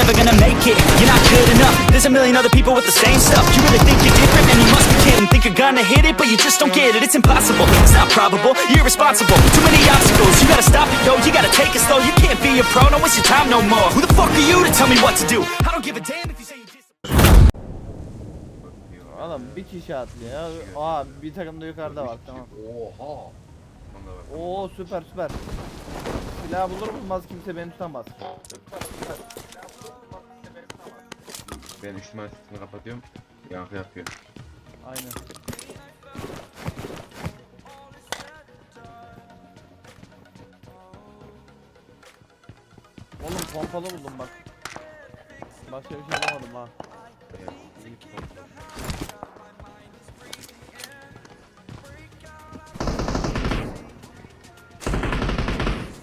never gonna make it. You're not good enough. There's a million other people with the same stuff. You really think you're different, man? You must be kidding. Think you're gonna hit it, but you just don't get it. It's impossible. It's not probable. You're irresponsible. Too many obstacles. You gotta stop it, yo. You gotta take it slow. You can't be a pro. Don't waste your time no more. Who the fuck are you to tell me what to do? I don't give a damn if you say you just. Oğlum bir kişi atlıyor. Aa bir takım da yukarıda var tamam. Oha. Oo süper süper. Silah bulur bulmaz kimse beni tutamaz. Ben 3 numara sesini kapatıyorum. Yankı yapıyor. Aynen. Oğlum pompalı buldum bak. Başka bir şey bulamadım ha. Evet, iyi kontrol.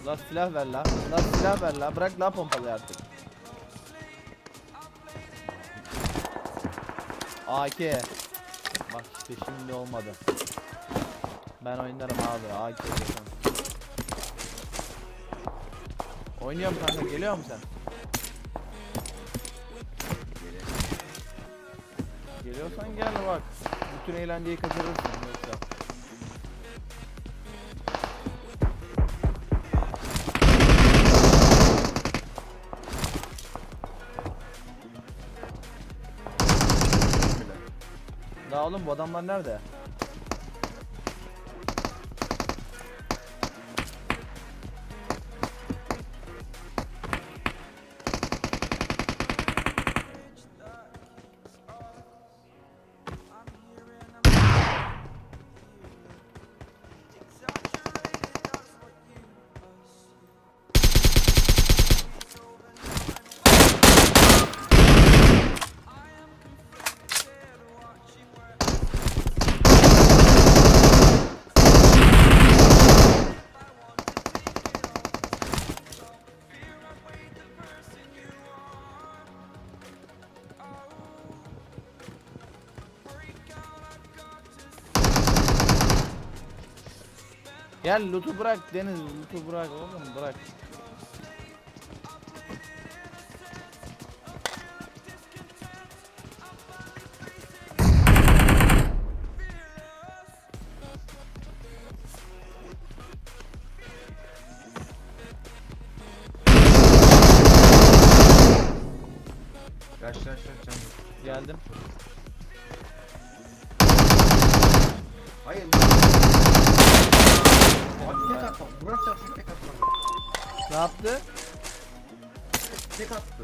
La silah ver la. La silah ver la. Bırak la pompalı artık. AK. Bak işte şimdi olmadı. Ben oynarım abi AK. Oynuyorum kanka geliyor musun sen? Geliyorsan gel bak. Bütün eğlenceyi kaçırırsın Daha oğlum bu adamlar nerede? Gel loot'u bırak Deniz loot'u bırak oğlum bırak. Kaç kaç kaç. Geldim. Hayır. Atma. Burak çarpsın tek atma. Ne yaptı? Tek attı.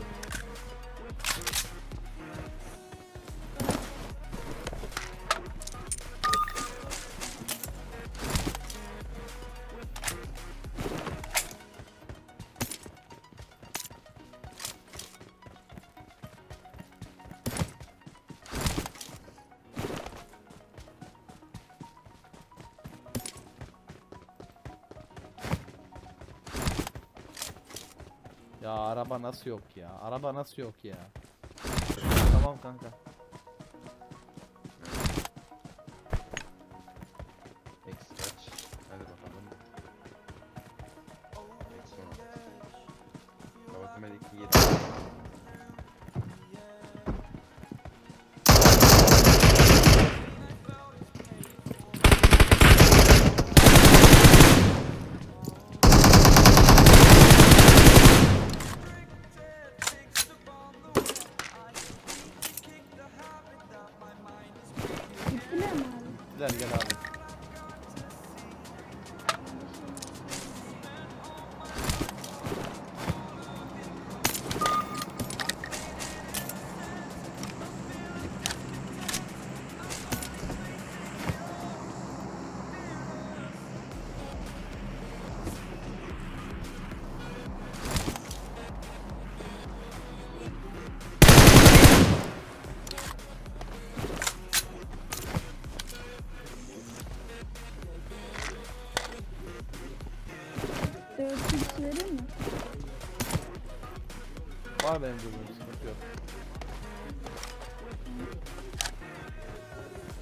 Araba nasıl yok ya? Araba nasıl yok ya? Tamam kanka. Var benim durumum sıkıntı yok.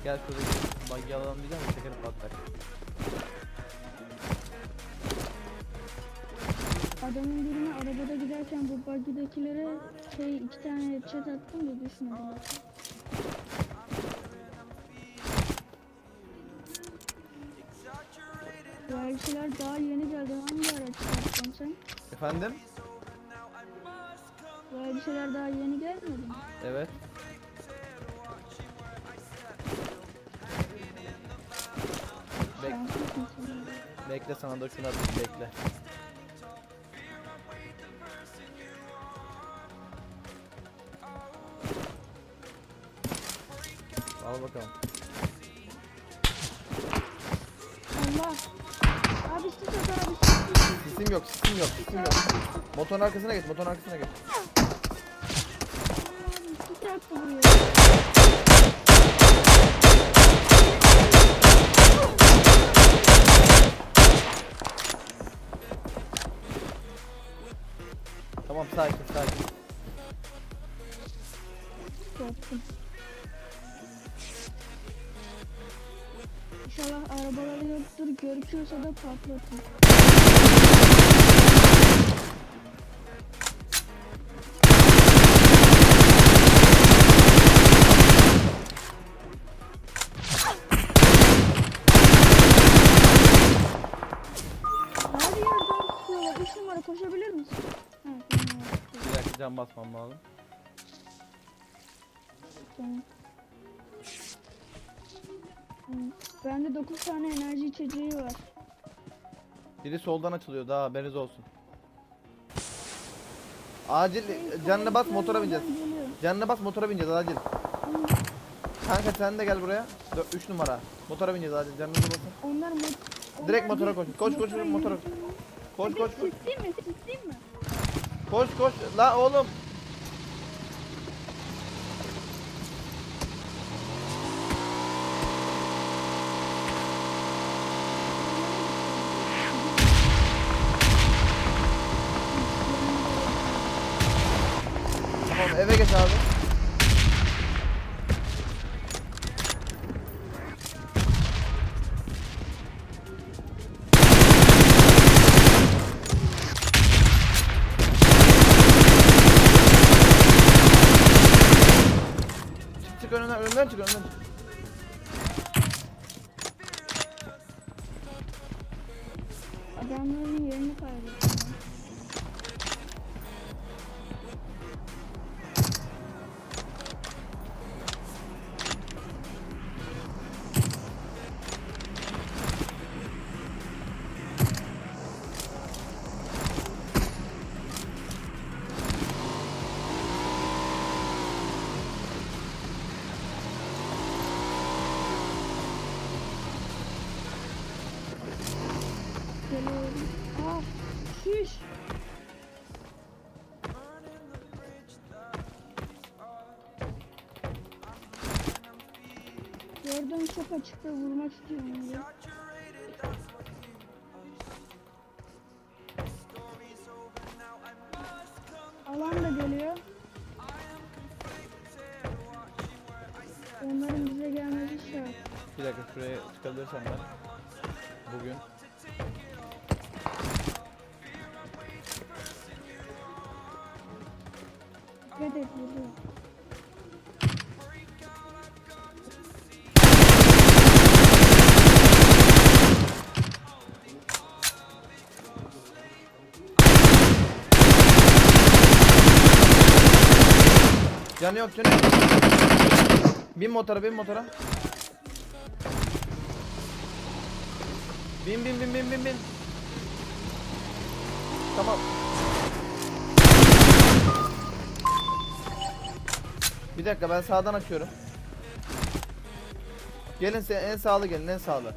Gel şurada buggy alalım diyeceğim de çekelim patlar. Adamın birine arabada giderken bu buggy'dekilere şey iki tane chat attım da düşmediler. Bu elbiseler daha yeni geldi. Hangi araç sen? Efendim? Bu elbiseler daha yeni gelmedi mi? Evet. Bek bekle sana da şunu atayım bekle. Al bakalım. Allah! Abi sis at abi sis. Sisim yok, sisim yok, sisim yok. Motorun arkasına geç, motorun arkasına geç. Attı buraya. Tamam sakin, sakin. Korktum. İnşallah arabaları yoktur. Görüküyorsa da patlatın. Can basmam lazım. Bende 9 tane enerji içeceği var. Biri soldan açılıyor daha haberiniz olsun. Acil canına bas motora bineceğiz. Canına bas motora bineceğiz acil. Kanka sen de gel buraya. 3 numara. Motora bineceğiz acil canınıza basın. Onlar mot Direkt motora koş. Koş, koş, motora. Koş koş koş. Sisleyeyim mi? Sisleyeyim mi? Koş koş. La oğlum. Tamam eve geç abi. Adamların yerini kaybettim. Çok açıkta vurmak istiyorum ya. Alan da geliyor. Onların bize gelmesi şart. Bir dakika şuraya çıkabilirsem ben. Bugün. Dikkat et burada. Canı yok. Bin motora bin motora. Bin bin bin bin bin bin. Tamam. Bir dakika ben sağdan açıyorum. Gelin sen en sağlı gelin en sağlı.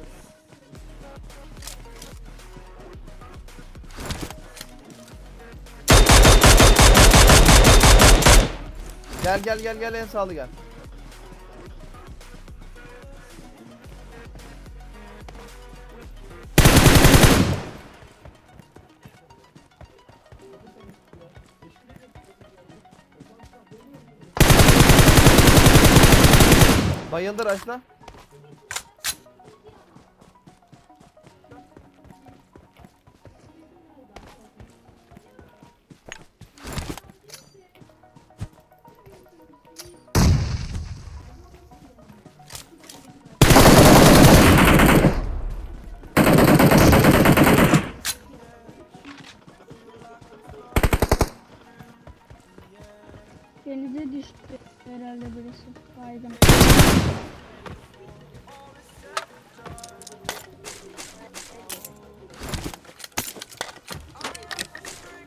Gel gel gel gel en sağlı gel. Bayıldır açla.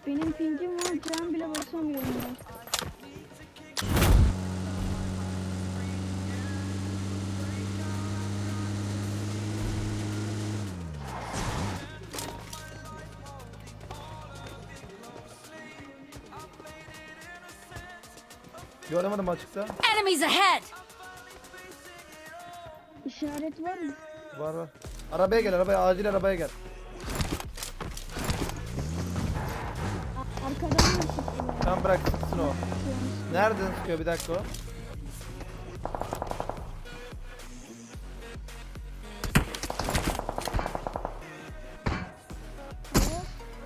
Benim pingim var, can bile basamıyorum ben. Göremedim açıkta. Enemies ahead! İşaret var mı? Var var. Arabaya gel arabaya acil arabaya gel. A- Arkadan mı sıktılar? Tamam bırak sıksın o. Nereden sıkıyor bir dakika o?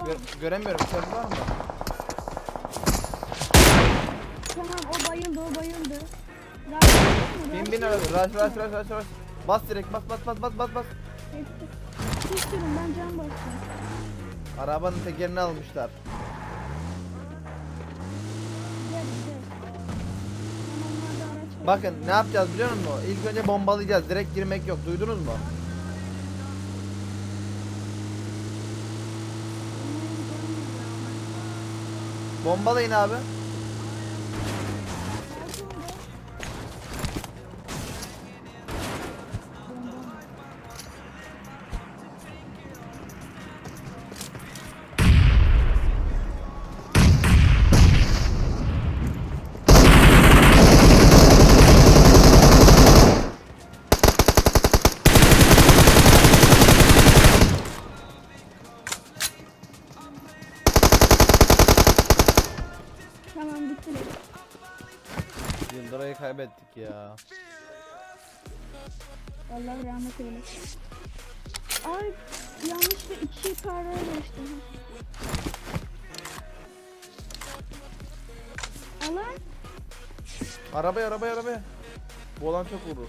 Gö- göremiyorum. Ses var mı? Tamam o bayıldı o bayıldı. Bin bin araba. Rush rush rush rush rush. Bas direkt bas bas bas bas bas bas. Sürün ben can bastım. Arabanın tekerini almışlar. Gel gel. Zamanlarda araç var. Bakın ne yapacağız biliyor musun? İlk önce bombalayacağız. Direkt girmek yok. Duydunuz mu? Bombalayın abi. Yıldıray'ı kaybettik ya. Allah rahmet eylesin. Ay yanlışlıkla iki karaya geçtim. Alan Arabaya arabaya arabaya. Bu olan çok vurur.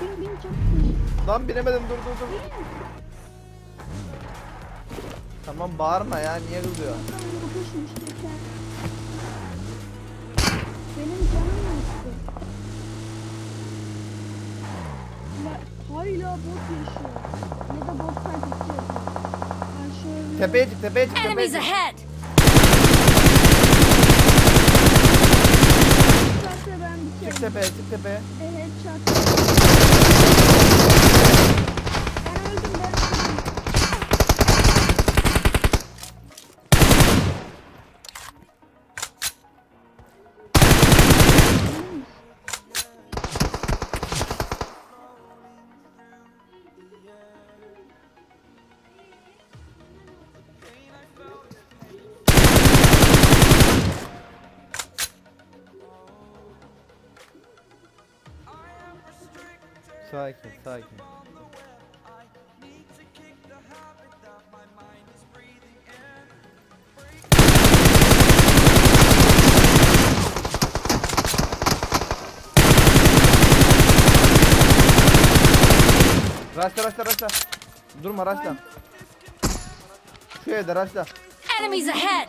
bin bin çok bin. Lan binemedim dur dur dur. Tamam bağırma ya niye kızıyor? Benim canım yaktı. La, hala bot yaşıyor. Ya da bot kaybediyor. Ben şöyle... Tepeye çık tepeye çık tepeye Enemies çık. ahead! Çarpsa ben bir Çık kere. tepeye çık tepeye. Evet çarpsa. Sakin sakin. Raşla raşla raşla. Durma raşla. Şu evde raşla. Enemies ahead!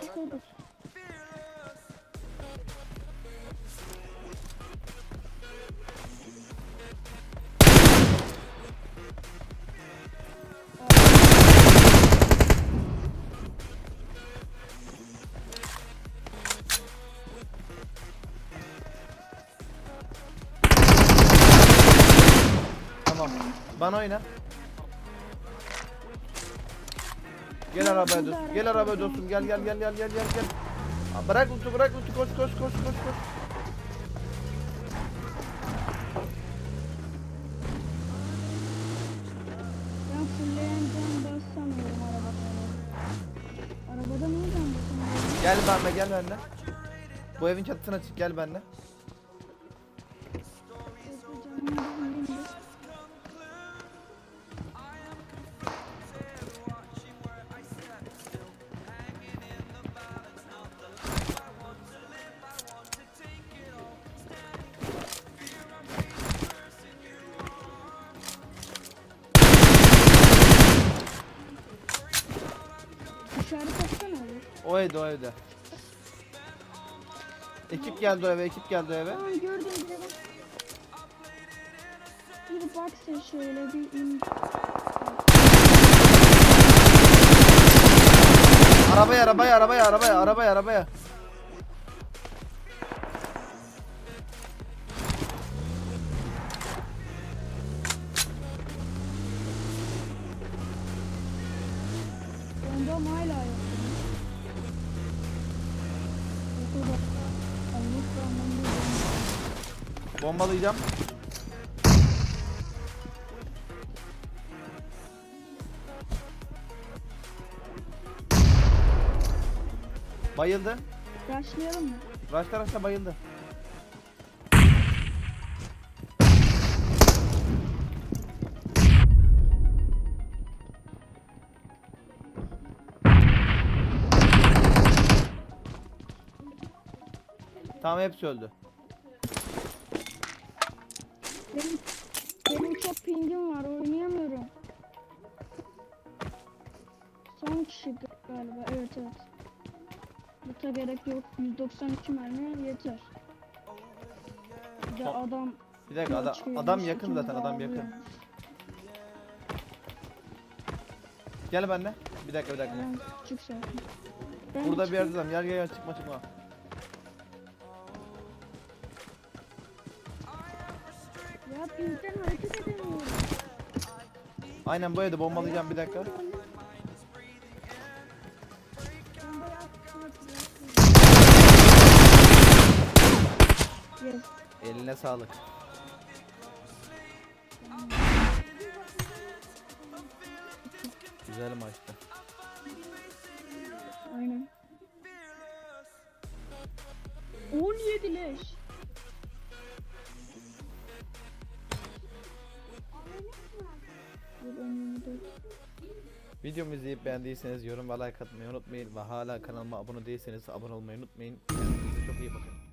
Tamam. Bana oyna. Gel arabaya dostum. Gel arabaya dostum. Gel gel gel gel gel gel gel. Bırak Utku bırak Utku koş koş koş koş koş. Ben fulleyen can basamıyorum arabada. Arabada can basamıyorum? Gel benimle gel benimle. Bu evin çatısına çık gel benimle. O evde o evde. Ekip geldi o eve ekip geldi o eve. Tamam gördüm bir de bak. Bir bak sen şöyle bir in. Arabaya arabaya arabaya arabaya arabaya arabaya. Bombalayacağım. Bayıldı. Başlayalım mı? Başka araçta bayıldı. Tamam hepsi öldü. Son kişi galiba evet evet. Buta gerek yok 192 mermi yeter. Bir de adam Bir dakika adam, çıkıyor, adam yakın ikimiz zaten adam yakın. ağlıyoruz. Gel benimle. Bir dakika bir dakika. Ben çık sen. Ben Burada bir yerde adam. Gel gel gel çıkma çıkma. Ya pingden hareket edemiyorum. Aynen bu evde bombalayacağım bir dakika. Eline sağlık. Güzel maçtı. Aynen. 17 leş. Videomu izleyip beğendiyseniz yorum ve like atmayı unutmayın. Ve hala kanalıma abone değilseniz abone olmayı unutmayın. Kendinize çok iyi bakın.